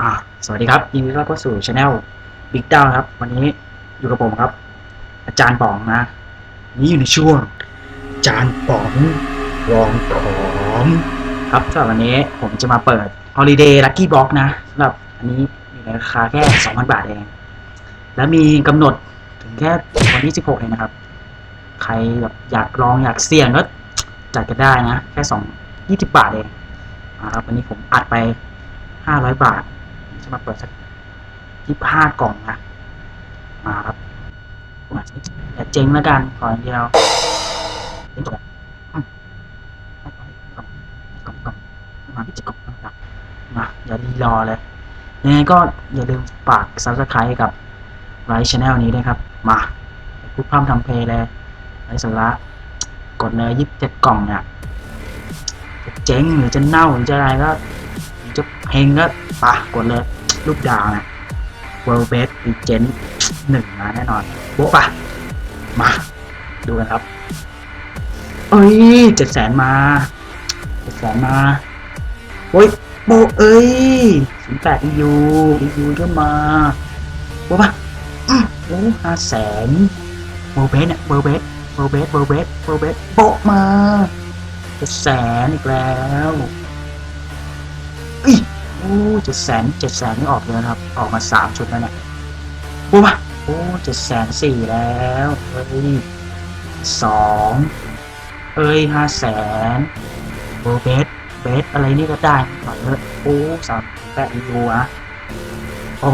อ่าสวัสดีครับยินดีต้อนรับเข้าสู่ช anel Big d o w n ครับ วันนี้อยู่กับผมครับ อาจารย์ป๋องนะนี่อยู่ในช่วง อาจารย์ป๋องรองของครับสำหรับวันนี้ผมจะมาเปิด Holiday Lucky Box นะสำหรับอันนี้อยู่ในราคาแค่ 2,000 บาทเอง แล้วมีกำหนดถึงแค่วันที่ 16เองนะครับ ใครแบบอยากลองอยากเสี่ยงก็จัดกันได้นะ แค่ 2 20 บาทเองอ่าครับวันนี้ผมอัดไป 500 บาท จะมาเปิดสักยี่ห้ากล่องนะ มาครับมาอย่าเจ๊งแล้วกันขออย่างเดียวเล่นจบมาไปกล่องมาที่จะกล่องนะครับมาอย่ารีรอเลยยังไงก็อย่าลืมฝาก subscribe กับไลฟ์ช anel นี้ด้วยครับ มาพูดพร่ำทำเพลงเลยไร้สาระกดเลยยี่สิบเจ็ดกล่องเนี่ยจะเจ๊งหรือจะเน่าหรือจะอะไรก็ จะเพลงก็ปะกดเลย ลูกดาวนะ World Best Legend หนึ่งมาแน่นอนโบ๊ะปะมา ดูกันครับ เอ้ยเจ็ดแสนมาเจ็ดแสนมา โอ้ยโบเอ้ยศูนย์แปด EU EU ก็มาโบ๊ะปะโอ้ห้าแสน World Best เนี่ย World Best World Best World Best World Best โบ๊ะมาเจ็ดแสนอีกแล้ว อ้ยโอ้เจ็ดแสนเจ็ดแสนนี่ออกเยอะนะครับ ออกมาสามชุดแล้วเนี่ยโอ้มาโอ้เจ็ดแสนสี่แล้วเฮ้ยสองเอ้ยห้าแสนโอ้เบสเบสอะไรนี่ก็ได้หน่อยเถอะโอ้สามแปดยูอะโอ้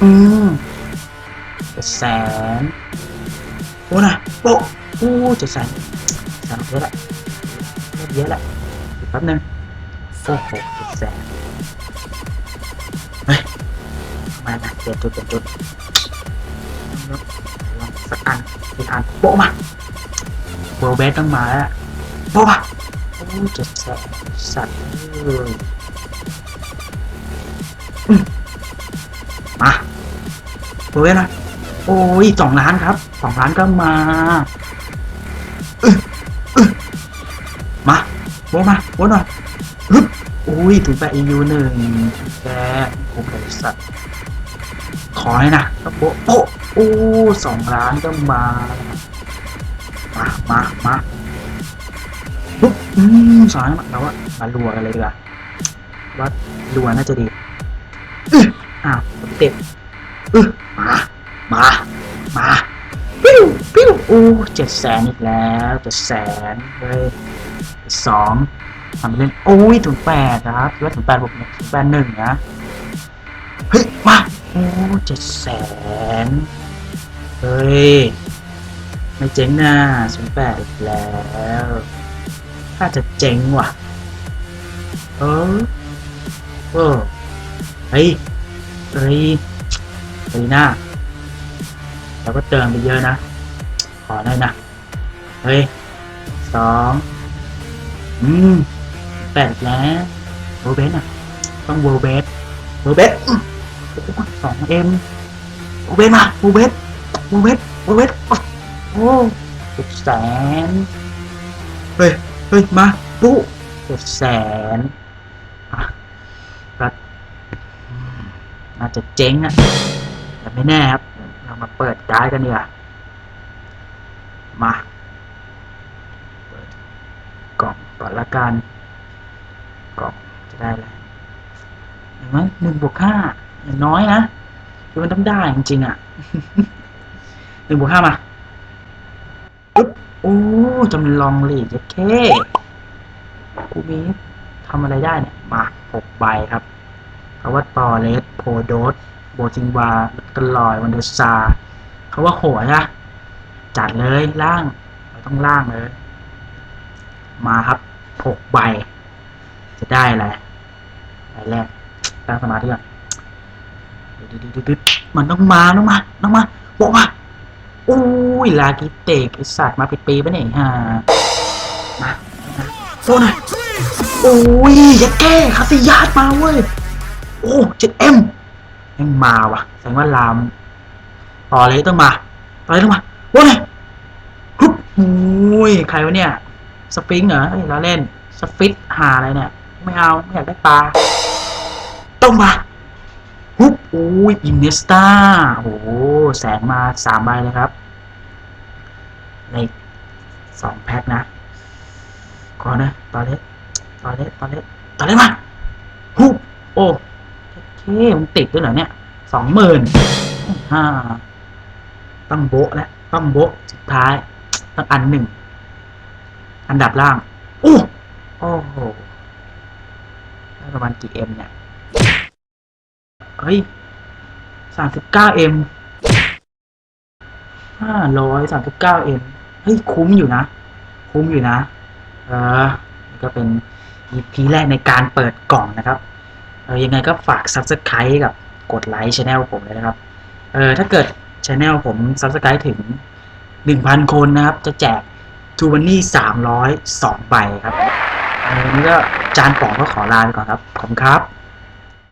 อืมเจ็ดแสนโอ้นะโปะโอ้เจ็ดแสนสามเยอะละเริ่มเยอะละแป๊บนึง โอ้โหจ็ดแสนเฮ้ยมาหนะเปลี่ยนจุดเปลี่ยนจุดลองสักอันอีกอันโป๊ะมาเวลเบสต้องมาแล้วโป๊ะมาโอ้จ็ดแสนสัตว์เลยมาเวลเบสนะโอ้ยสองล้านครับสองล้านก็มามาโป๊ะมาโป๊ะหน่อย ฮึบอุ้ยถึงแปด EU หนึ่งแกโอ้บริษัทขอให้นะก็โป๊ะโป๊ะโอ้สองล้านก็มา มามามาปุ๊บอืมสองล้านเราว่ามารัวกันเลยดีกว่าว่ารัวน่าจะดีอื้ออ้าวเต็มอื้อมา มา มาปิ้วปิ้วโอ้เจ็ดแสนอีกแล้วเจ็ดแสนเฮ้ยสอง ทำไปเล่นโอ้ยถึงแปดนะครับคิดว่าถึงแปดบวกหนึ่งแปดหนึ่งนะเฮ้ยมาโอ้เจ็ดแสนเฮ้ยไม่เจ๊งนะศูนย์แปดอีกแล้วถ้าจะเจ๊งว่ะเออเออเฮ้ยเฮ้ยเฮ้ยหน้าเราก็เติมไปเยอะนะ ขอหน่อยนะ เฮ้ยสองอืม แปดแล้วโวเบสอะ ต้องโวเบสโวเบสสองเอ็มโวเบสมาโวเบสโวเบสโวเบสโอ้เจ็ดแสนเฮ้ยเฮ้ยมาปุ๊เจ็ดแสนอะก็น่าจะเจ๊งอะแต่ไม่แน่ครับ เรามาเปิดการ์ดกันดีกว่ามา เปิดกล่องก่อนละกัน กล่องจะได้อะไรเห็นไหมหนึ่งบวกห้าอย่างน้อยนะคือมันต้องได้จริงๆอะหนึ่งบวกห้ามาปึ๊บโอ้จำลองลีกแค่กูมีทำอะไรได้เนี่ยมาหกใบครับเขาว่าตอเลสโพโดสโบจิงวาตลอยวันเดอร์ซาเขาว่าโหดนะจัดเลยล่างเราต้องล่างเลย มาครับหกใบ จะได้อะไรใบแรกตั้งสมาธิก่อนดึดๆๆๆมันต้องมาต้องมาต้องมาบอกมาอุ้ยลากิเตกไอสัตว์มาปิดปีปะเนี่ยฮะมาโซนหน่อยโอ้ยอย่าแก้คาสิยาดมาเว้ยโอ้เจ็ดเอ็มยังมาวะแสดงว่าลามต่อเลยต้องมาต่อเลยต้องมาว่าไงฮึบโอ้ยใครวะเนี่ยสปริงเหรอเอ้ยเราเล่นสฟิตหาอะไรเนี่ย ไม่เอาไม่อยากได้ปลาต้องมาฮุบโอ้ยอินเนสตาโอ้แสงมาสามใบเลยครับ ในสองแพ็คนะก่อนนะตอนเล็กตอนเล็กตอนเล็กตอนเล็กมาฮุบโอ้เคมันติดด้วยเหรอเนี่ยสองหมื่นห้าต้องโบะแล้วต้องโบะสุดท้ายต้องอันหนึ่งอันดับล่างอู้โอ้โห ประมาณกี่เอ็มเนี่ย เฮ้ยสามสิบเก้าเอ็มห้าร้อยสามสิบเก้าเอ็มเฮ้ย คุ้มอยู่นะ คุ้มอยู่นะ เออนี่ก็เป็น EP แรกในการเปิดกล่องนะครับ เออยังไงก็ฝาก Subscribe กับกดไลค์ช anel ผมเลยนะครับ เออถ้าเกิดช anel ผม Subscribe ถึง 1,000 คนนะครับ จะแจกทูบันนี่302ใบครับ อันนี้ก็จานป๋องก็ขอลาไปก่อนครับ ขอบคุณครับ